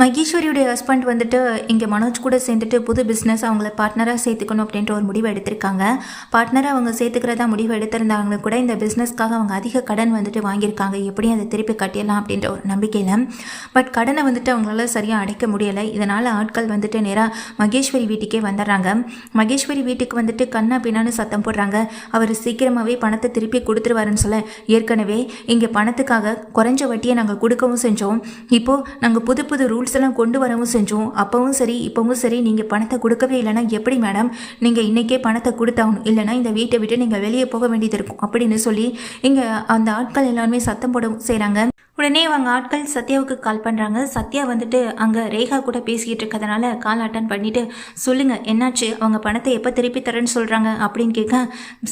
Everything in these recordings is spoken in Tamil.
மகேஸ்வரியுடைய ஹஸ்பண்ட் வந்துட்டு இங்கே மனோஜ் கூட சேர்ந்துட்டு புது பிஸ்னஸ் அவங்கள பார்ட்னராக சேர்த்துக்கணும் அப்படின்ற ஒரு முடிவு எடுத்திருக்காங்க. பார்ட்னராக அவங்க சேர்த்துக்கிறதா முடிவு எடுத்திருந்தாங்க கூட இந்த பிஸ்னஸ்க்காக அவங்க அதிக கடன் வந்துட்டு வாங்கியிருக்காங்க. எப்படியும் அதை திருப்பி கட்டிடலாம் அப்படின்ற ஒரு நம்பிக்கையில். பட் கடனை வந்துட்டு அவங்களால சரியாக அடைக்க முடியலை. இதனால் ஆட்கள் வந்துட்டு நேராக மகேஸ்வரி வீட்டுக்கே வந்துடுறாங்க. மகேஸ்வரி வீட்டுக்கு வந்துட்டு கண்ணா பின்னான்னு சத்தம் போடுறாங்க. அவர் சீக்கிரமாகவே பணத்தை திருப்பி கொடுத்துருவாருன்னு சொல்ல ஏற்கனவே இங்கே பணத்துக்காக குறைஞ்ச வட்டியை நாங்கள் கொடுக்கவும் செஞ்சோம். இப்போது நாங்கள் புது புது ரூல்ஸ் எல்லாம் கொண்டு வரவும் செஞ்சோம். அப்பவும் சரி இப்பவும் சரி நீங்கள் பணத்தை கொடுக்கவே இல்லைன்னா எப்படி மேடம் நீங்கள் இன்றைக்கே பணத்தை கொடுத்தாகணும். இல்லைன்னா இந்த வீட்டை விட்டு நீங்கள் வெளியே போக வேண்டியது இருக்கும் அப்படின்னு சொல்லி இங்கே அந்த ஆட்கள் எல்லாருமே சத்தம் போடவும் செய்கிறாங்க உடனே அவங்க ஆட்கள் சத்யாவுக்கு கால் பண்ணுறாங்க சத்யா வந்துட்டு அங்கே ரேகா கூட பேசிக்கிட்டு இருக்கிறதுனால கால் அட்டன் பண்ணிவிட்டு சொல்லுங்கள் என்னாச்சு? அவங்க பணத்தை எப்போ திருப்பி தரேன்னு சொல்கிறாங்க அப்படின்னு கேட்க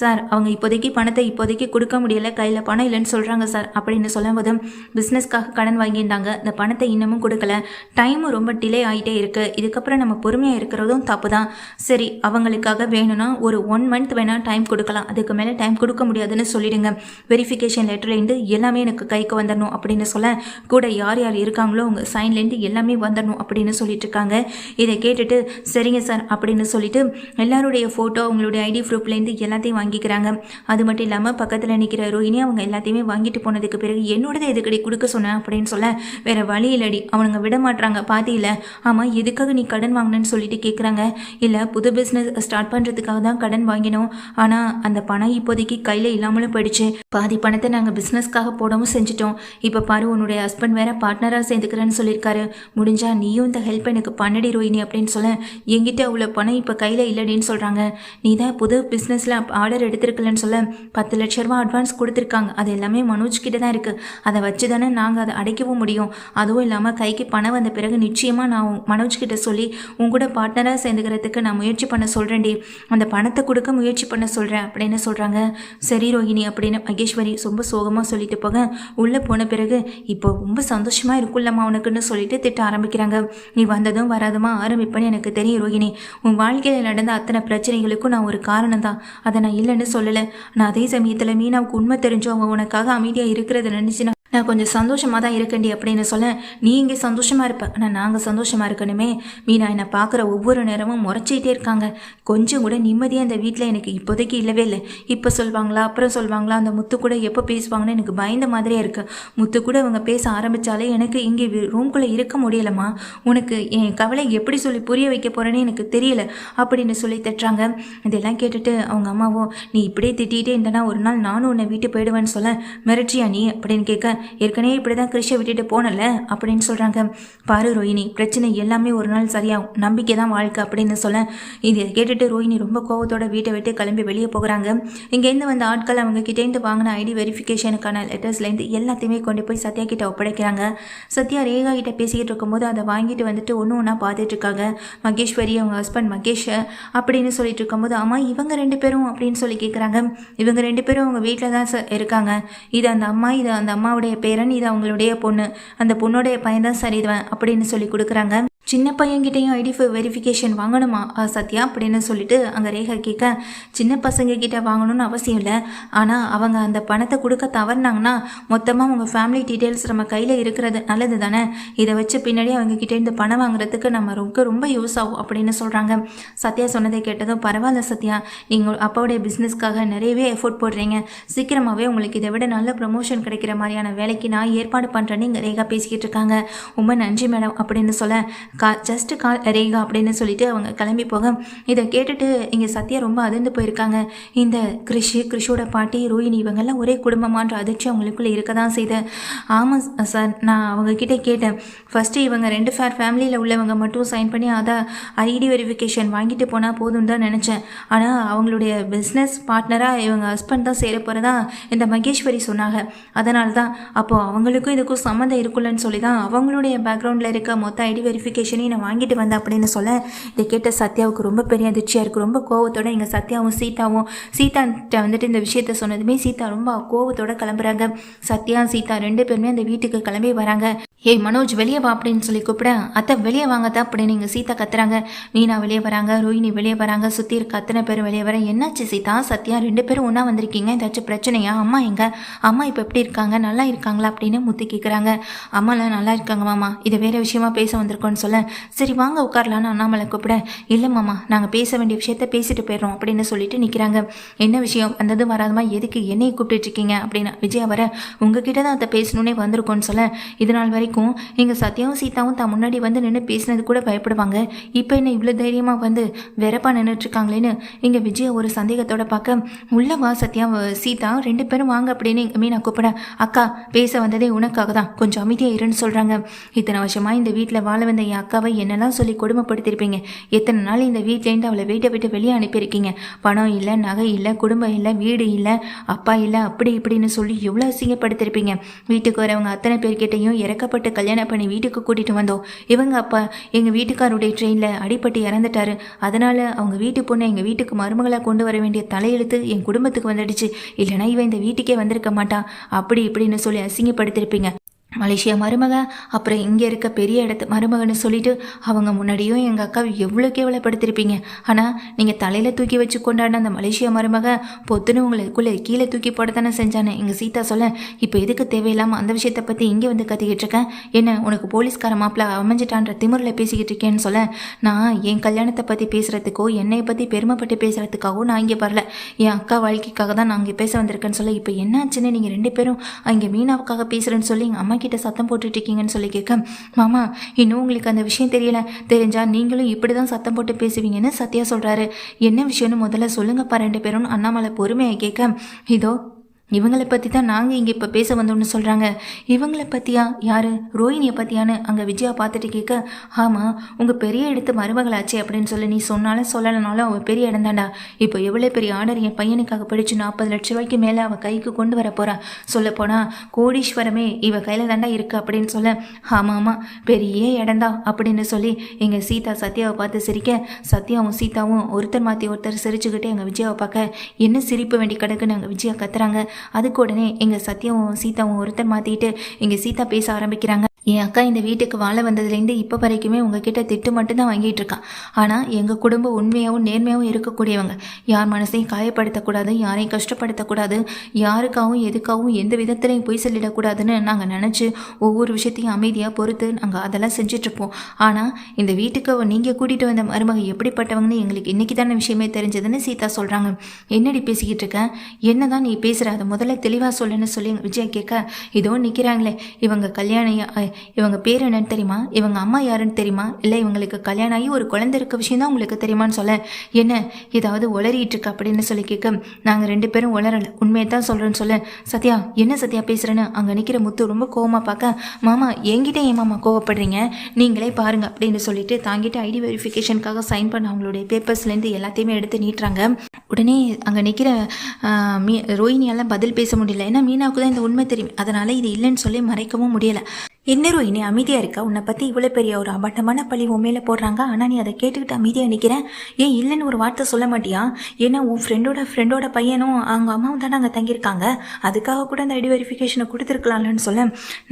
சார் அவங்க இப்போதைக்கு பணத்தை இப்போதைக்கு கொடுக்க முடியல கையில் பணம் இல்லைன்னு சொல்கிறாங்க சார் அப்படின்னு சொல்லும்போது பிஸ்னஸ்க்காக கடன் வாங்கியிருந்தாங்க. இந்த பணத்தை இன்னமும் கொடுக்கல. டைமும் ரொம்ப டிலே ஆகிட்டே இருக்குது இதுக்கப்புறம் நம்ம பொறுமையாக இருக்கிறதும் தப்பு தான் சரி அவங்களுக்காக வேணும்னா ஒரு ஒன் மந்த் வேணால் டைம் கொடுக்கலாம். அதுக்கு மேலே டைம் கொடுக்க முடியாதுன்னு சொல்லிடுங்க. வெரிஃபிகேஷன் லெட்டர்லேருந்து எல்லாமே எனக்கு கைக்கு வந்துடணும் அப்படின்னு சொல்ல கூட யார் யார் இருக்காங்களோ அவங்க சைன்லேருந்து எல்லாமே வந்துடணும் அப்படின்னு சொல்லிட்டு இருக்காங்க. இதை கேட்டுட்டு சரிங்க சார் அப்படின்னு சொல்லிட்டு எல்லாருடைய ஃபோட்டோ அவங்களுடைய ஐடி ப்ரூஃப்லேருந்து எல்லாத்தையும் வாங்கிக்கிறாங்க. அது மட்டும் இல்லாமல் பக்கத்தில் நிற்கிற ரோஹினி அவங்க எல்லாத்தையுமே வாங்கிட்டு போனதுக்கு பிறகு என்னோடதை எதுக்கடி கொடுக்க சொன்னேன் அப்படின்னு சொல்ல வேற வழி இல்லடி அவனுங்க விட பாதி இல்லை. ஆமாம் எதுக்காக நீ கடன் வாங்கினேன்னு சொல்லிட்டு கேட்குறாங்க இல்லை புது பிஸ்னஸ் ஸ்டார்ட் பண்ணுறதுக்காக தான் கடன் வாங்கினோம். ஆனால் அந்த பணம் இப்போதைக்கு கையில் இல்லாமலும் போயிடுச்சு. பாதி பணத்தை நாங்கள் பிஸ்னஸ்க்காக போடவும் செஞ்சுட்டோம். இப்போ பாரு உன்னுடைய ஹஸ்பண்ட் வேற பார்ட்னராக சேர்ந்துக்கிறேன்னு சொல்லியிருக்காரு. முடிஞ்சா நீயும் இந்த ஹெல்ப் எனக்கு பண்ணடி ரோஹினி அப்படின்னு சொல்ல எங்கிட்ட அவ்வளோ பணம் இப்போ கையில் இல்லடின்னு சொல்கிறாங்க நீ தான் புது பிஸ்னஸில் ஆர்டர் எடுத்திருக்கலன்னு சொல்ல பத்து லட்ச ரூபா அட்வான்ஸ் கொடுத்துருக்காங்க. அது எல்லாமே மனோஜ் கிட்ட தான் இருக்குது அதை வச்சு தானே நாங்கள் அதை அடைக்கவும் முடியும். அதுவும் இல்லாமல் கைக்கு பணம் வந்த பிறகு நிச்சயமாக நான் மனோஜ் கிட்ட சொல்லி உன் கூட பார்ட்னராக சேர்ந்துக்கிறதுக்கு நான் முயற்சி பண்ண சொல்கிறேன்டி அந்த பணத்தை கொடுக்க முயற்சி பண்ண சொல்கிறேன் அப்படின்னு சொல்கிறாங்க சரி ரோஹிணி அப்படின்னு மகேஸ்வரி ரொம்ப சோகமாக சொல்லிட்டு போக உள்ளே போன பிறகு இப்போ ரொம்ப சந்தோஷமாக இருக்குல்லம்மா உனக்குன்னு சொல்லிட்டு திட்ட ஆரம்பிக்கிறாங்க. நீ வந்ததும் வராதுமா? ஆரம்பிப்பேன்னு எனக்கு தெரியும் ரோஹிணி. உன் வாழ்க்கையில் நடந்த அத்தனை பிரச்சனைகளுக்கும் நான் ஒரு காரணம் தான் அதை நான் இல்லைன்னு சொல்லலை. நான் அதே சமயத்தில் மீனாவுக்கு உண்மை தெரிஞ்சவங்க உனக்காக அமைதியாக இருக்கிறத நினச்சி நான் கொஞ்சம் சந்தோஷமாக தான் இருக்கண்டி அப்படின்னு சொல்ல நீ இங்கே சந்தோஷமாக இருப்ப. ஆனால் நாங்கள் சந்தோஷமாக இருக்கணுமே. மீனா என்னை பார்க்குற ஒவ்வொரு நேரமும் முறைச்சிக்கிட்டே இருக்காங்க. கொஞ்சம் கூட நிம்மதியாக அந்த வீட்டில் எனக்கு இப்போதைக்கு இல்லவே இல்லை. இப்போ சொல்வாங்களா அப்புறம் சொல்வாங்களா அந்த முத்து கூட எப்போ பேசுவாங்கன்னு எனக்கு பயந்த மாதிரியே இருக்கு. முத்து கூட அவங்க பேச ஆரம்பித்தாலே எனக்கு இங்கே ரூம்குள்ளே இருக்க முடியலம்மா. உனக்கு என் கவலை எப்படி சொல்லி புரிய வைக்க போகிறேன்னு எனக்கு தெரியல அப்படின்னு சொல்லி திட்டுறாங்க. இதெல்லாம் கேட்டுட்டு அவங்க அம்மாவோ நீ இப்படியே திட்டிகிட்டே இருந்தனா ஒரு நாள் நானும் உன்னை வீட்டு போயிடுவேன்னு சொல்ல மிரட்சியா நீ? அப்படின்னு கேட்க ஏற்கனவே இப்படி தான் கிருஷை விட்டுட்டு போனல அப்படின்னு சொல்கிறாங்க பாரு ரோஹினி பிரச்சனை எல்லாமே ஒரு நாள் சரியாகும். நம்பிக்கை தான் வாழ்க்கை அப்படின்னு சொல்ல இதை கேட்டுட்டு ரோஹினி ரொம்ப கோவத்தோட வீட்டை விட்டு கிளம்பி வெளியே போகிறாங்க. இங்கேருந்து வந்த ஆட்கள் அவங்க கிட்டேருந்து வாங்கின ஐடி வெரிஃபிகேஷனுக்கான லெட்டர்ஸ்லேருந்து எல்லாத்தையுமே கொண்டு போய் சத்யா கிட்ட ஒப்படைக்கிறாங்க. சத்யா ரேகா கிட்ட பேசிக்கிட்டு இருக்கும்போது அதை வாங்கிட்டு வந்துட்டு ஒன்று ஒன்றா பார்த்துட்டு இருக்காங்க. மகேஸ்வரி அவங்க ஹஸ்பண்ட் மகேஷ் அப்படின்னு சொல்லிட்டு இருக்கும்போது ஆமாம் இவங்க ரெண்டு பேரும் அப்படின்னு சொல்லி கேட்குறாங்க இவங்க ரெண்டு பேரும் அவங்க வீட்டில் தான் இருக்காங்க. இது அந்த அம்மா இது அந்த அம்மாவுடைய பேரன் இது அவங்களுடைய பொண்ணு. அந்த பொண்ணுடைய பையன் தான் சரிதுவன் அப்படின்னு சொல்லி கொடுக்குறாங்க. சின்ன பையன்கிட்டையும் ஐடி வெரிஃபிகேஷன் வாங்கணுமா? சத்யா அப்படின்னு சொல்லிட்டு அங்கே ரேகா கேட்க சின்ன பசங்க கிட்ட வாங்கணும்னு அவசியம் இல்லை. ஆனால் அவங்க அந்த பணத்தை கொடுக்க தவறுனாங்கன்னா மொத்தமாக உங்கள் ஃபேமிலி டீட்டெயில்ஸ் நம்ம கையில் இருக்கிறது நல்லது தானே இதை வச்சு பின்னாடி அவங்க கிட்டேருந்து பணம் வாங்குறதுக்கு நம்ம ரொம்ப ரொம்ப யூஸ் ஆகும் அப்படின்னு சொல்கிறாங்க சத்யா சொன்னதை கேட்டதும் பரவாயில்ல சத்யா. நீங்கள் அப்பாவுடைய பிஸ்னஸ்க்காக நிறையவே எஃபோர்ட் போடுறீங்க. சீக்கிரமாகவே உங்களுக்கு இதை விட நல்ல ப்ரமோஷன் கிடைக்கிற மாதிரியான வேலைக்கு நான் ஏற்பாடு பண்ணுறேன்னு இங்கே ரேகா பேசிக்கிட்டு இருக்காங்க. ரொம்ப நன்றி மேடம் அப்படின்னு சொல்ல கா ஜஸ்ட் கால் ரேகா அப்படின்னு சொல்லிட்டு அவங்க கிளம்பி போக இதை கேட்டுட்டு இங்கே சத்யா ரொம்ப அதிர்ந்து போயிருக்காங்க. இந்த கிருஷி கிருஷோட பாட்டி ரோஹிணி இவங்கெல்லாம் ஒரே குடும்பமான்ற அதிர்ச்சி அவங்களுக்குள்ளே இருக்க தான் செய்த. ஆமாம் சார் நான் அவங்கக்கிட்ட கேட்டேன். ஃபஸ்ட்டு இவங்க ரெண்டு ஃபேர் ஃபேமிலியில் உள்ளவங்க மட்டும் சைன் பண்ணி அதை ஐடி வெரிஃபிகேஷன் வாங்கிட்டு போனால் போதும்னு தான் நினச்சேன். ஆனால் அவங்களுடைய பிஸ்னஸ் பார்ட்னராக இவங்க ஹஸ்பண்ட் தான் சேர போகிறதா இந்த மகேஸ்வரி சொன்னாங்க. அதனால தான் அப்போது அவங்களுக்கும் இதுக்கும் சம்மந்தம் இருக்குல்லன்னு சொல்லி தான் அவங்களுடைய பேக்ரவுண்டில் இருக்க மொத்த ஐடி வெரிஃபிகேஷன் வெரிஃபிகேஷனையும் நான் வாங்கிட்டு வந்தேன் அப்படின்னு சொல்ல இதை கேட்ட சத்யாவுக்கு ரொம்ப பெரிய அதிர்ச்சியாக இருக்குது ரொம்ப கோவத்தோட எங்கள் சத்யாவும் சீதாவும் சீதான்ட்ட வந்துட்டு இந்த விஷயத்த சொன்னதுமே சீதா ரொம்ப கோவத்தோட கிளம்புறாங்க. சத்யா சீதா ரெண்டு பேருமே அந்த வீட்டுக்கு கிளம்பி வராங்க. ஏய் மனோஜ் வெளியே வா அப்படின்னு சொல்லி கூப்பிட அத்தை வெளியே வாங்கத்தா அப்படின்னு நீங்கள் சீதா கத்துறாங்க. மீனா வெளியே வராங்க ரோஹினி வெளியே வராங்க சுற்றி இருக்க அத்தனை பேர் வெளியே வர என்னாச்சு சீதா? சத்யா ரெண்டு பேரும் ஒன்றா வந்திருக்கீங்க ஏதாச்சும் பிரச்சனையா? அம்மா எங்க? அம்மா இப்போ எப்படி இருக்காங்க? நல்லா இருக்காங்களா அப்படின்னு முத்தி கேட்குறாங்க அம்மாலாம் நல்லா இருக்காங்க மாமா இது வேற விஷயமா பேச வந்திருக்கோன்னு சொல்ல. சரி வாங்க உட்காரலான்னு அண்ணாமலை கூப்பிட. இல்லை மாமா நாங்கள் பேச வேண்டிய விஷயத்த பேசிட்டு போயிடுறோம் அப்படின்னு சொல்லிட்டு நிற்கிறாங்க என்ன விஷயம்? வந்தது வராதமா எதுக்கு என்னையை கூப்பிட்டுட்டு இருக்கீங்க அப்படின்னு. விஜயா வர உங்ககிட்ட தான் அதை பேசணுன்னே வந்திருக்கோன்னு சொல்ல. இது நாள் வரைக்கும் எங்கள் சத்யாவும் சீதாவும் தான் முன்னாடி வந்து நின்று பேசினது கூட பயப்படுவாங்க. இப்போ என்ன இவ்வளோ தைரியமாக வந்து வெறப்பா நின்றுட்டுருக்காங்களேன்னு எங்கள் விஜயா ஒரு சந்தேகத்தோட பார்க்க உள்ள வா சத்யா சீதா ரெண்டு பேரும் வாங்க அப்படின்னு எங்கள் நான் கூப்பிட. அக்கா பேச வந்ததே உனக்காக தான். கொஞ்சம் அமைதியாக இருன்னு சொல்கிறாங்க இத்தனை வருஷமாக இந்த வீட்டில் வாழ வந்த என் அக்காவை என்னெல்லாம் சொல்லி கொடுமைப்படுத்திருப்பீங்க. எத்தனை நாள் இந்த வீட்டிலேருந்து அவளை வீட்டை விட்டு வெளியே அனுப்பியிருக்கீங்க. பணம் இல்லை நகை இல்லை குடும்பம் இல்லை வீடு இல்லை அப்பா இல்லை அப்படி இப்படின்னு சொல்லி எவ்வளோ அசிங்கப்படுத்திருப்பீங்க. வீட்டுக்கு வரவங்க அத்தனை பேர்கிட்டையும் இறக்கப்பட்டு கல்யாணம் பண்ணி வீட்டுக்கு கூட்டிகிட்டு வந்தோம். இவங்க அப்பா எங்கள் வீட்டுக்காருடைய ட்ரெயினில் அடிபட்டு இறந்துட்டாரு. அதனால் அவங்க வீட்டு பொண்ணை எங்கள் வீட்டுக்கு மருமகளாக கொண்டு வர வேண்டிய தலையெழுத்து என் குடும்பத்துக்கு வந்துடுச்சு. இல்லைனா இவன் இந்த வீட்டுக்கே வந்திருக்க மாட்டான். அப்படி இப்படின்னு சொல்லி அசிங்கப்படுத்திருப்பீங்க. மலேசியா மருமக அப்புறம் இங்கே இருக்க பெரிய இடத்து மருமகன்னு சொல்லிட்டு அவங்க முன்னாடியும் எங்கள் அக்காவை எவ்வளோ கேவலப்படுத்திருப்பீங்க. ஆனால் நீங்கள் தலையில் தூக்கி வச்சு கொண்டாடின அந்த மலேசியா மருமக பொத்துன்னு உங்களுக்குள்ளே கீழே தூக்கி போட தானே செஞ்சானே. எங்கள் சீதா சொல்ல இப்போ எதுக்கு தேவையில்லாமல் அந்த விஷயத்தை பற்றி இங்கே வந்து கத்திக்கிட்டு இருக்கேன் என்ன உனக்கு போலீஸ்கார மாப்பிள்ள அமைஞ்சிட்டான்ற திமுறில் பேசிக்கிட்டு இருக்கேன்னு சொல்ல? நான் என் கல்யாணத்தை பற்றி பேசுகிறதுக்கோ என்னை பற்றி பெருமைப்பட்டு பேசுகிறதுக்காகவோ நான் இங்கே வரல. என் அக்கா வாழ்க்கைக்காக தான் நான் இங்கே பேச வந்திருக்கேன்னு சொல்ல இப்போ என்னாச்சுன்னு நீங்கள் ரெண்டு பேரும் அங்கே மீனாவுக்காக பேசுகிறேன்னு சொல்லி எங்கள் அம்மா கிட்ட சத்தம் போட்டுட்டு இருக்கீங்கன்னு சொல்லி கேட்க மாமா இன்னும் உங்களுக்கு அந்த விஷயம் தெரியல. தெரிஞ்சா நீங்களும் இப்படி தான் சத்தம் போட்டு பேசுவீங்கன்னு சத்யா சொல்கிறாரு என்ன விஷயம்னு முதல்ல சொல்லுங்கப்பா ரெண்டு பேரும். அண்ணாமலை பொறுமையை கேட்க இதோ இவங்களை பற்றி தான் நாங்கள் இங்கே இப்போ பேச வந்தோம்னு சொல்கிறாங்க இவங்களை பற்றியா யார்? ரோஹினியை பற்றியான்னு அங்கே விஜயா பார்த்துட்டு கேட்க ஆமாம் உங்கள் பெரிய இடத்து மருமகளாச்சே அப்படின்னு சொல்லி நீ சொன்னாலும் சொல்லலைனாலும் அவள் பெரிய இடம் தாண்டா இப்போ எவ்வளோ பெரிய ஆர்டர் என் பையனுக்காக படித்து நாற்பது லட்ச ரூபாய்க்கு மேலே அவள் கைக்கு கொண்டு வர போகிறா சொல்லப்போனால் கோடீஸ்வரமே இவ கையில் தாண்டா இருக்குது அப்படின்னு சொல்ல ஆமாம் ஆமாம் பெரிய இடம்தான் அப்படின்னு சொல்லி எங்கள் சீதா சத்யாவை பார்த்து சிரிக்க சத்யாவும் சீதாவும் ஒருத்தர் மாற்றி ஒருத்தர் சிரிச்சுக்கிட்டு எங்கள் விஜயாவை பார்க்க என்ன சிரிப்பு வேண்டி கிடக்குன்னு அங்கே விஜயா கத்துறாங்க. அதுக்கு உடனே எங்கள் சத்யாவும் சீதாவும் ஒருத்தர் மாற்றிட்டு எங்கள் சீதா பேச ஆரம்பிக்கிறாங்க. என் அக்கா இந்த வீட்டுக்கு வாழ வந்ததுலேருந்து இப்போ வரைக்குமே உங்ககிட்ட திட்டு மட்டும்தான் வாங்கிட்டு இருக்கான் ஆனால் எங்கள் குடும்பம் உண்மையாகவும் நேர்மையாகவும் இருக்கக்கூடியவங்க. யார் மனசையும் காயப்படுத்தக்கூடாது யாரையும் கஷ்டப்படுத்தக்கூடாது யாருக்காகவும் எதுக்காகவும் எந்த விதத்துலையும் பொய் சொல்லிடக்கூடாதுன்னு நாங்கள் நினச்சி ஒவ்வொரு விஷயத்தையும் அமைதியாக பொறுத்து நாங்கள் அதெல்லாம் செஞ்சிட்ருப்போம். ஆனால் இந்த வீட்டுக்கு நீங்கள் கூட்டிகிட்டு வந்த மருமக எப்படிப்பட்டவங்கன்னு எங்களுக்கு இன்றைக்கி தானே விஷயமே தெரிஞ்சதுன்னு சீதா சொல்கிறாங்க என்னடி பேசிக்கிட்டு இருக்கேன் என்ன தான் நீ பேசுகிற அதை முதல்ல தெளிவாக சொல்லுன்னு சொல்லி விஜய் கேட்க இதோ நிற்கிறாங்களே இவங்க கல்யாணம் இவங்க பேர் என்னன்னு தெரியுமா? இவங்க அம்மா யாருன்னு தெரியுமா? இல்லை இவங்களுக்கு கல்யாணம் ஆகி ஒரு குழந்தை இருக்க விஷயம் தான் உங்களுக்கு தெரியுமான்னு சொல்ல. என்ன? ஏதாவது உளறிட்டு இருக்கு அப்படின்னு சொல்லி கேட்க நாங்கள் ரெண்டு பேரும் உளரல உண்மையை தான் சொல்கிறேன்னு சொல்ல. சத்யா என்ன சத்யா பேசுகிறேன்னு அங்கே நிற்கிற முத்து ரொம்ப கோவமாக பார்க்க மாமா என்கிட்ட ஏன் மாமா கோவப்படுறீங்க? நீங்களே பாருங்க அப்படின்னு சொல்லிட்டு தாங்கிட்டு ஐடி வெரிஃபிகேஷனுக்காக சைன் பண்ண அவங்களுடைய பேப்பர்ஸ்லேருந்து எல்லாத்தையுமே எடுத்து நீட்டுறாங்க. உடனே அங்கே நிற்கிற மீ ரோஹினியால் பதில் பேச முடியல. ஏன்னா மீனாவுக்கு தான் இந்த உண்மை தெரியும். அதனால் இது இல்லைன்னு சொல்லி மறைக்கவும் முடியலை. என்ன ரோஹினி அமைதியாக இருக்க? உன்னை பற்றி இவ்வளோ பெரிய ஒரு அபட்டமான பழி உன் மேலே போடுறாங்க. ஆனால் நீ அதை கேட்டுக்கிட்டு அமைதியாக நிற்கிறேன் ஏன் இல்லைன்னு ஒரு வார்த்தை சொல்ல மாட்டியா? ஏன்னா உன் ஃப்ரெண்டோட ஃப்ரெண்டோட பையனும் அவங்க அம்மாவும் தானே அங்கே தங்கியிருக்காங்க. அதுக்காக கூட அந்த ஐடி வெரிஃபிகேஷனை கொடுத்துருக்கலாம்லன்னு சொல்ல.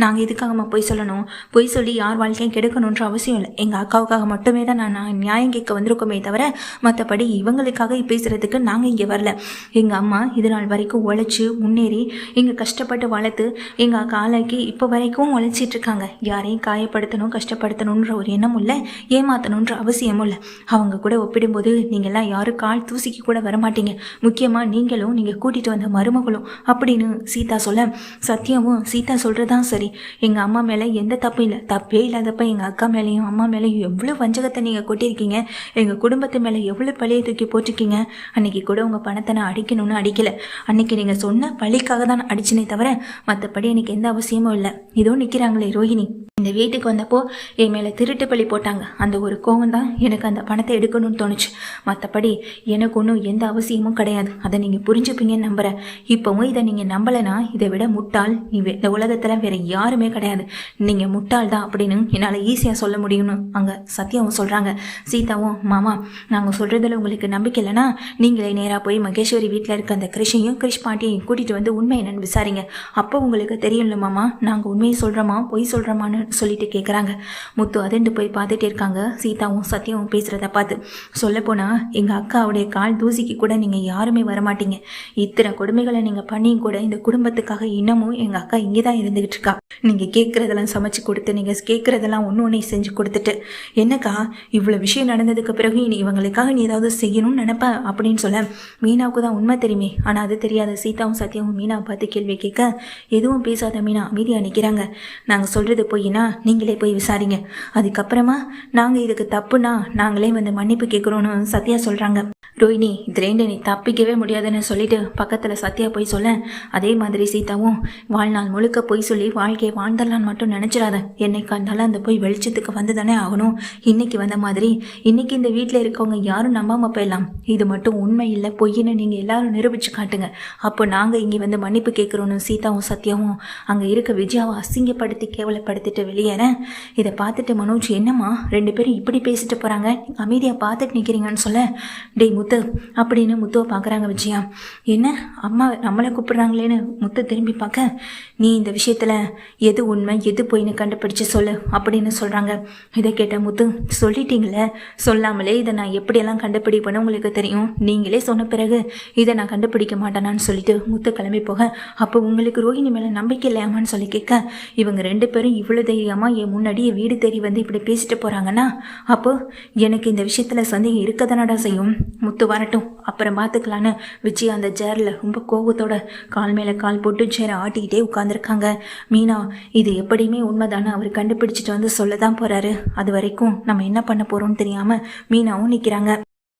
நாங்கள் இதுக்காகம்மா பொய் சொல்லணும்? பொய் சொல்லி யார் வாழ்க்கையும் கெடுக்கணுன்ற அவசியம் இல்லை. எங்கள் அக்காவுக்காக மட்டுமே தான் நான் நான் நியாயம் கேட்க வந்திருக்கோமே தவிர மற்றபடி இவங்களுக்காக பேசுகிறதுக்கு நாங்கள் இங்கே வரல. எங்கள் அம்மா இது நாள் வரைக்கும் உழைச்சி முன்னேறி எங்கள் கஷ்டப்பட்டு வளர்த்து எங்கள் காலைக்கு இப்போ வரைக்கும் உழைச்சிட்டு இருக்காங்க. யாரையும் காயப்படுத்தணும் கஷ்டப்படுத்தணுன்ற ஒரு எண்ணமும் இல்லை ஏமாத்தணுன்ற அவசியமும் இல்லை அவங்க கூட ஒப்பிடும்போது நீங்கள்லாம் யாரும் கால் தூசிக்கு கூட வரமாட்டீங்க. முக்கியமாக நீங்களும் நீங்கள் கூட்டிகிட்டு வந்த மருமகளும் அப்படின்னு சீதா சொல்ல சத்தியமும் சீதா சொல்கிறதான் சரி. எங்கள் அம்மா மேலே எந்த தப்பும் இல்லை. தப்பே இல்லாதப்ப எங்கள் அக்கா மேலேயும் அம்மா மேலேயும் எவ்வளோ வஞ்சகத்தை நீங்கள் கொட்டியிருக்கீங்க. எங்கள் குடும்பத்து மேலே எவ்வளோ பழைய தூக்கி போட்டிருக்கீங்க. அன்னைக்கு கூட உங்கள் பணத்தை நான் அடிக்கணும்னு அடிக்கலை. அன்னைக்கு நீங்கள் சொன்ன பழிக்காக தான் அடிச்சினே தவிர மற்றபடி எனக்கு எந்த அவசியமும் இல்லை. இதோ நிற்கிறாங்களே ரோஹிணி இந்த வீட்டுக்கு வந்தப்போ என் மேலே திருட்டு பழி போட்டாங்க. அந்த ஒரு கோவம் தான் எனக்கு அந்த பணத்தை எடுக்கணும்னு தோணுச்சு. மற்றபடி எனக்கு ஒன்றும் எந்த அவசியமும் கிடையாது. அதை நீங்கள் புரிஞ்சுப்பீங்கன்னு நம்புகிறேன் இப்போவும் இதை நீங்கள் நம்பலைன்னா இதை விட முட்டாள். நீ இந்த உலகத்தில் வேற யாருமே கிடையாது. நீங்கள் முட்டாள் தான் அப்படின்னு என்னால் ஈஸியாக சொல்ல முடியும்னு அங்கே சத்யாவும் சொல்கிறாங்க சீதாவும் மாமா நாங்கள் சொல்கிறதுல உங்களுக்கு நம்பிக்கை இல்லைன்னா நீங்களே நேராக போய் மகேஸ்வரி வீட்டில் இருக்க அந்த கிருஷையும் கிருஷ் பாட்டியையும் கூட்டிகிட்டு வந்து உண்மை என்னன்னு விசாரிங்க. அப்போ உங்களுக்கு தெரியும்ல மாமா நாங்கள் உண்மையை சொல்கிறோமா பொய் சொல்கிறமான்னு சொல்லிட்டு கேட்குறாங்க முத்து அதண்டு போய் பார்த்துட்டே இருக்காங்க. சீதாவும் சத்யாவும் பேசுகிறத பார்த்து சொல்லப்போனால் எங்கள் அக்காவுடைய கால் தூசிக்கு கூட நீங்கள் யாருமே வரமாட்டீங்க. இத்தனை கொடுமைகளை நீங்கள் பண்ணியும் கூட இந்த குடும்பத்துக்காக இன்னமும் எங்கள் அக்கா இங்கே தான் இருந்துகிட்டு இருக்கா. நீங்கள் கேட்குறதெல்லாம் சமைச்சு கொடுத்து நீங்கள் கேட்குறதெல்லாம் ஒன்று ஒன்றே செஞ்சு கொடுத்துட்டு என்னக்கா இவ்வளோ விஷயம் நடந்ததுக்கு பிறகு இனி இவங்களுக்காக நீ ஏதாவது செய்யணும்னு நினைப்ப? அப்படின்னு சொல்ல மீனாவுக்கு தான் உண்மை தெரியுமே. ஆனால் அது தெரியாத சீதாவும் சத்யாவும் மீனாவை பார்த்து கேள்வி கேட்க எதுவும் பேசாத மீனா அமைதியாக நிற்கிறாங்க நாங்கள் சொல்கிறது பொய்னா நீங்களே போய் விசாரிங்க. அதுக்கப்புறமா நாங்கள் இதுக்கு தப்புனா நாங்களே வந்து மன்னிப்பு கேட்குறோன்னு சத்யா சொல்கிறாங்க ரோஹினி இதுலேருந்து நீ தப்பிக்கவே முடியாதுன்னு சொல்லிட்டு பக்கத்தில் சத்யா போய் சொல்ல. அதே மாதிரி சீதாவும் வாழ்நாள் முழுக்க போய் சொல்லி வாழ்க்கையை வாழ்ந்துடலான்னு மட்டும் நினச்சிடாத. என்னைக்கா இருந்தாலும் அந்த போய் வெளிச்சத்துக்கு வந்து தானே ஆகணும். இன்னைக்கு வந்த மாதிரி இன்னைக்கு இந்த வீட்டில் இருக்கவங்க யாரும் நம்பாம போயிடலாம். இது மட்டும் உண்மை இல்லை பொய்ன்னு நீங்கள் எல்லாரும் நிரூபிச்சு காட்டுங்க. அப்போ நாங்கள் இங்கே வந்து மன்னிப்பு கேட்குறோன்னு சீதாவும் சத்யாவும் அங்கே இருக்க விஜயாவை அசிங்கப்படுத்தி கேவலப்படுத்திட்டு வெளியேற. இதை பார்த்துட்டு மனோஜ் என்னம்மா? ரெண்டு பேரும் இப்படி பேசிட்டு போகிறாங்க அமைதியாக பார்த்துட்டு நிற்கிறீங்கன்னு சொல்ல. டே முத்து அப்படின்னு முத்துவை பார்க்குறாங்க விஜயா. என்ன? அம்மா நம்மளை கூப்பிட்றாங்களேன்னு முத்து திரும்பி பார்க்க நீ இந்த விஷயத்தில் எது உண்மை எது பொய்ன்னு கண்டுபிடிச்சு சொல்லு அப்படின்னு சொல்கிறாங்க இதை கேட்ட முத்து சொல்லிட்டீங்களே சொல்லாமலே இதை நான் எப்படியெல்லாம் கண்டுபிடிப்பேன்னு உங்களுக்கு தெரியும். நீங்களே சொன்ன பிறகு இதை நான் கண்டுபிடிக்க மாட்டேனான்னு சொல்லிட்டு முத்து கிளம்பி போக அப்போ உங்களுக்கு ரோஹிணி மேலே நம்பிக்கை இல்லையாமான்னு சொல்லி கேட்க இவங்க ரெண்டு பேரும் இவ்வளோ தைரியமாக என் முன்னாடியே வீடு தேடி வந்து இப்படி பேசிட்டு போகிறாங்கன்னா அப்போ எனக்கு இந்த விஷயத்தில் சந்தேகம் இருக்க தானடா செய்யும் முத்து வரட்டும். அப்புறம் பார்த்துக்கலான்னு விஜய் அந்த சேரில் ரொம்ப கோபத்தோட கால் மேலே கால் போட்டு சேரை ஆட்டிக்கிட்டே உட்காந்துருக்காங்க மீனா இது எப்படியுமே உண்மைதானே அவர் கண்டுபிடிச்சிட்டு வந்து சொல்ல தான் போகிறாரு அது வரைக்கும் நம்ம என்ன பண்ண போகிறோம்னு தெரியாமல் மீனாவும் நிற்கிறாங்க